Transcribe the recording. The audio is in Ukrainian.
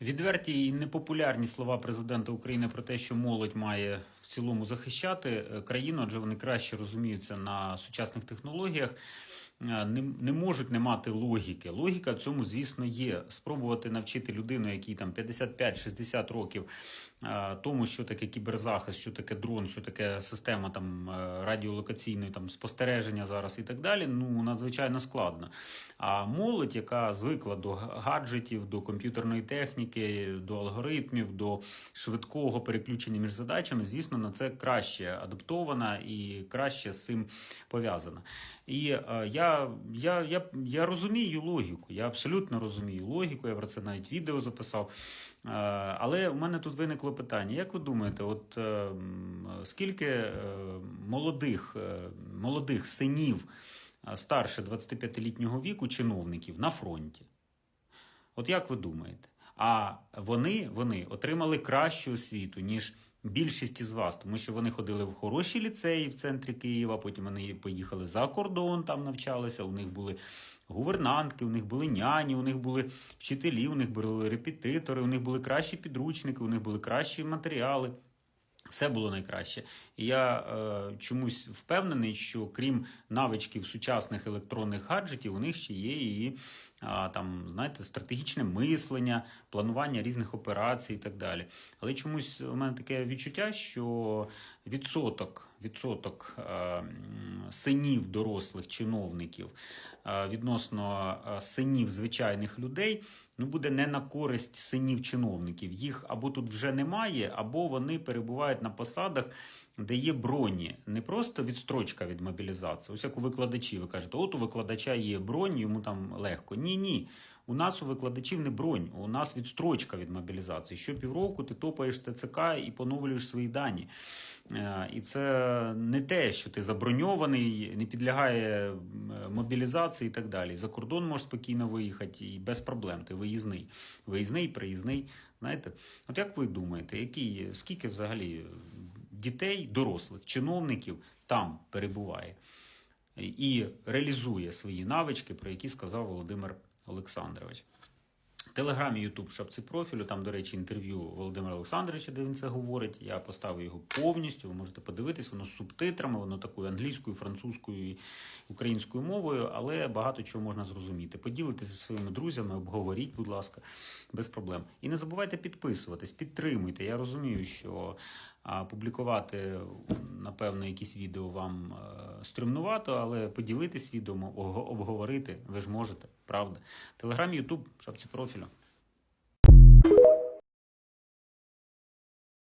Відверті і непопулярні слова президента України про те, що молодь має в цілому захищати е, країну, адже вони краще розуміються на сучасних технологіях. Е, Не, не можуть не мати логіки. Логіка цьому, звісно, є. Спробувати навчити людину, якій там 55-60 років, е, тому, що таке кіберзахист, що таке дрон, що таке система там е, радіолокаційної там спостереження зараз і так далі. Ну надзвичайно складно. А молодь, яка звикла до гаджетів, до комп'ютерної техніки, до алгоритмів, до швидкого переключення між задачами, звісно, на це краще адаптована і краще з цим пов'язана. І е, я, я, я, розумію логіку, я абсолютно розумію логіку, я про це навіть відео записав. Е, Але у мене тут виникло питання: як ви думаєте, от е, скільки е, молодих, молодих синів старше 25-літнього віку чиновників на фронті? От як ви думаєте? А вони, вони отримали кращу освіту, ніж більшість із вас, тому що вони ходили в хороші ліцеї в центрі Києва, потім вони поїхали за кордон, там навчалися. У них були гувернантки, у них були няні, у них були вчителі, у них були репетитори, у них були кращі підручники, у них були кращі матеріали. Все було найкраще. І я е, чомусь впевнений, що крім навичків сучасних електронних гаджетів, у них ще є і а, там, знаєте, стратегічне мислення, планування різних операцій і так далі. Але чомусь у мене таке відчуття, що відсоток, відсоток е, синів дорослих чиновників е, відносно е, синів звичайних людей ну, буде не на користь синів чиновників. Їх або тут вже немає, або вони перебувають на посадах, де є броні. Не просто відстрочка від мобілізації. Ось як у викладачів, ви кажете, от у викладача є бронь, йому там легко. Ні, ні. У нас у викладачів не бронь, у нас відстрочка від мобілізації. Що півроку ти топаєш ТЦК і поновлюєш свої дані. Е, І це не те, що ти заброньований, не підлягає мобілізації і так далі. За кордон можеш спокійно виїхати і без проблем. Ти виїзний. Виїзний, приїзний. Знаєте, от як ви думаєте, які, скільки взагалі дітей, дорослих, чиновників там перебуває і реалізує свої навички, про які сказав Володимир Олександрович? Телеграмі, Ютуб, шапці профілю. Там, до речі, інтерв'ю Володимира Олександровича, де він це говорить. Я поставив його повністю. Ви можете подивитись, воно з субтитрами, воно такою англійською, французькою і українською мовою, але багато чого можна зрозуміти. Поділитися зі своїми друзями, обговоріть, будь ласка, без проблем. І не забувайте підписуватись, підтримуйте. Я розумію, що публікувати, напевно, якісь відео вам е, стримнувато, але поділитись відео, обговорити ви ж можете, правда? Телеграм, Ютуб, шапці профілю.